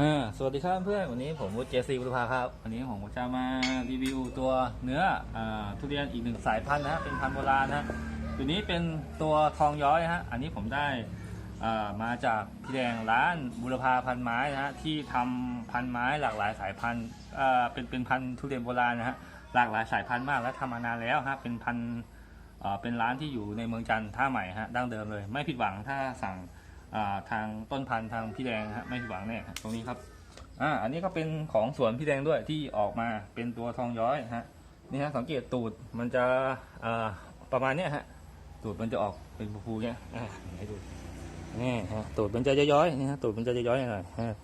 อ่าสวัสดีครับเพื่อนวันนี้ผมวุฒิเจซีบุรพาครับวันนี้ผมจะมารีวิวตัวเนื้ออาทุเรียนอีกหนึ่งสายพันธุ์นะฮะเป็นพันธุ์โบราณนะฮะตัวนี้เป็นตัวทองย้อยนะฮะอันนี้ผมได้อ่ามาจากพี่แดงร้านบุรพาพันไม้นะฮะที่ทำพันไม้หลากหลายสายพันธุ์อ่าเป็นเป็นพันธุ์ทุเรียนโบราณนะฮะหลากหลายสายพันธุ์มากและทำมานานแล้วฮะเป็นพันธุ์อ่าเป็นร้านที่อยู่ในเมืองจันทร์ท่าใหม่ฮะดั้งเดิมเลย ไม่ผิดหวังถ้าสั่ง ทางต้นพันธุ์ทางพี่แดงฮะไม่ผิดหวังแน่ตรงนี้ครับอ่าอันนี้ก็เป็นของสวนพี่แดงด้วยที่ออกมาเป็นตัวทองย้อยฮะนี่ฮะสังเกตตูดมันจะประมาณเนี้ยฮะตูดมันจะออกเป็นฟูๆเนี้ยอ่าให้ดูนี่ฮะตูดมันจะย้อยๆนี่ฮะตูดมันจะย้อยๆหน่อยฮะ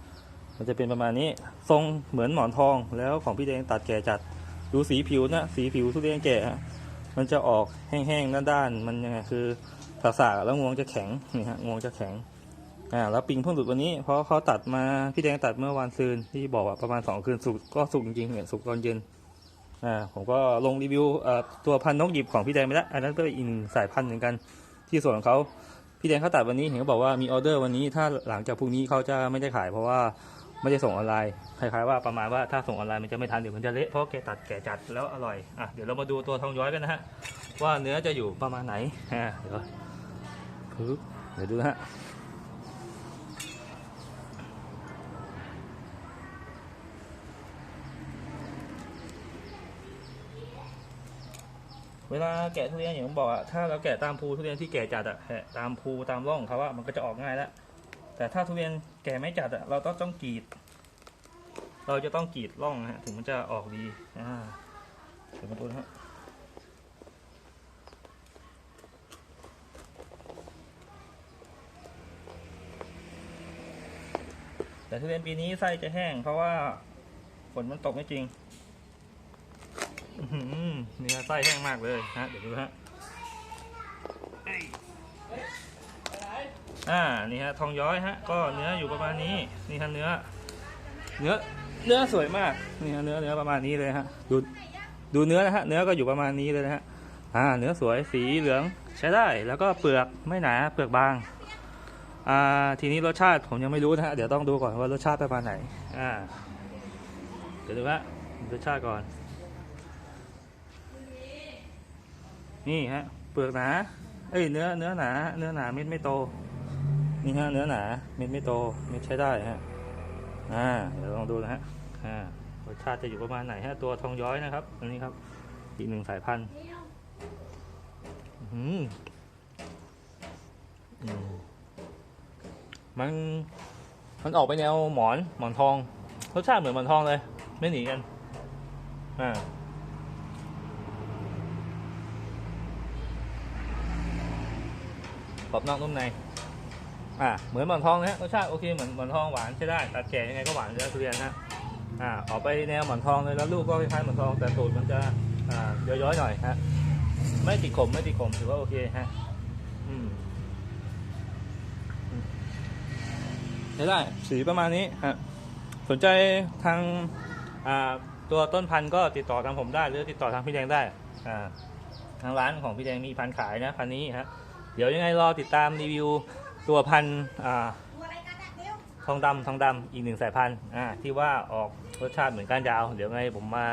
มันจะเป็นประมาณนี้ทรงเหมือนหมอนทองแล้วของพี่แดงตัดแก่จัดดูสีผิวนะสีผิวทุเรียนแก่ฮะมันจะออกแห้งๆด้านๆมันยังไงคือสาๆแล้วงวงจะแข็งนี่ฮะงวงจะแข็ง อ่าแล้วปิงเพิ่งหลุดวันนี้เพราะเขาตัดมาพี่แดงตัดเมื่อวานซืนที่บอกว่าประมาณสองคืนสุกก็สุกจริงๆเนี่ยสุกตอนเย็นอ่าผมก็ลงรีวิวเอ่อตัวพันนกหยิบของพี่แดงไปแล้วอันนั้นเป็อีกหนึ่งสายพันธุ์เหมือนกันที่ส่วนของเขาพี่แดงเขาตัดวันนี้เห็นเขาบอกว่ามีออเดอร์วันนี้ถ้าหลังจากพรุ่งนี้เขาจะไม่ได้ขายเพราะว่าไม่ได้ส่งออนไลน์คล้ายๆว่าประมาณว่าถ้าส่งออนไลน์มันจะไม่ทันเดี๋ยวมันจะเละเพราะแกตัดแกจัดแล้วอร่อยอะเดี๋ยวเรามาดูตัวทองย้อยกันนะฮะว่าเนื้อจะอยู่ประมาณไหนอ่าเดี๋ยวปึ๊บเดี๋ยวดูนะฮะ เวลาแกะทุเรียนอย่างผมบอกอะถ้าเราแกะตามภูทุเรียนที่แก่จัดอะแกะตามภูตามร่องเขาอะมันก็จะออกง่ายแล้วแต่ถ้าทุเรียนแก่ไม่จัดอะเราต้องต้องกรีด เราจะต้องกรีดร่องนะฮะถึงมันจะออกดีอ่าเดี๋ยวมาดูนะฮะแต่ทุเรียนปีนี้ไส้จะแห้งเพราะว่าฝนมันตกไม่จริงอื นี่ฮะไส้แห้งมากเลยฮะเดี๋ยวดูฮะอ่านี่ฮะทองย้อยฮะก็เนื้ออยู่ประมาณนี้นี่ฮะเนื้อ เนื้อเนื้อสวยมากนี่ฮะเนื้อเนื้อประมาณนี้เลยฮะดูดูเนื้อนะฮะเนื้อก็อยู่ประมาณนี้เลยนะฮะอ่าเนื้อสวยสีเหลืองใช้ได้แล้วก็เปลือกไม่หนาเปลือกบางอ่าทีนี้รสชาติผมยังไม่รู้นะฮะเดี๋ยวต้องดูก่อนว่ารสชาติประมาณไหนอ่าเดี๋ยวดูฮะรสชาติก่อน นี่ฮะ เปลือกหนา เอ้ยเนื้อเนื้อหนา เนื้อหนาเม็ดไม่โต นี่ฮะเนื้อหนา เม็ดไม่โต เม็ดใช้ได้ฮะ อ่า เดี๋ยวลองดูนะฮะ อ่ารสชาติจะอยู่ประมาณไหนฮะ ตัวทองย้อยนะครับ อันนี้ครับ อีกหนึ่งสายพันธุ์อืมมัน มันออกไปแนวหมอน หมอนทอง รสชาติเหมือนหมอนทองเลย ไม่หนีกัน อ่า กรอบนอกนุ่มในอ่าเหมือนหมอนทองนะฮะรสชาติโอเคเหมือนหมอนทองหวานใช้ได้ตัดแก่ยังไงก็หวานเลยทุเรียนฮะอ่าออกไปแนวหมอนทองเลยแล้วลูกก็คล้ายๆหมอนทองแต่ตูดมันจะอ่าย้อยๆหน่อยฮะไม่ติดขมไม่ติดขมถือว่าโอเคฮะอืมอืมใช้ได้สีประมาณนี้ฮะสนใจทางอ่าตัวต้นพันธุ์ก็ติดต่อทางผมได้หรือติดต่อทางพี่แดงได้อ่าทางร้านของพี่แดงมีพันธุ์ขายนะพันธุ์นี้ฮะ เดี๋ยวยังไงรอติดตามรีวิวตัวพันธุ์ทองดำทองดำอีกหนึ่งสายพันธุ์ที่ว่าออกรสชาติเหมือนก้านยาว เดี๋ยวไงผมมา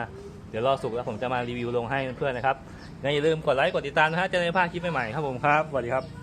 เดี๋ยวรอสุกแล้วผมจะมารีวิวลงให้เพื่อนๆนะครับยังไงอย่าลืมกดไลค์กดติดตามนะฮะจะได้ไม่พลาดคลิปใหม่ๆครับผมครับสวัสดีครับ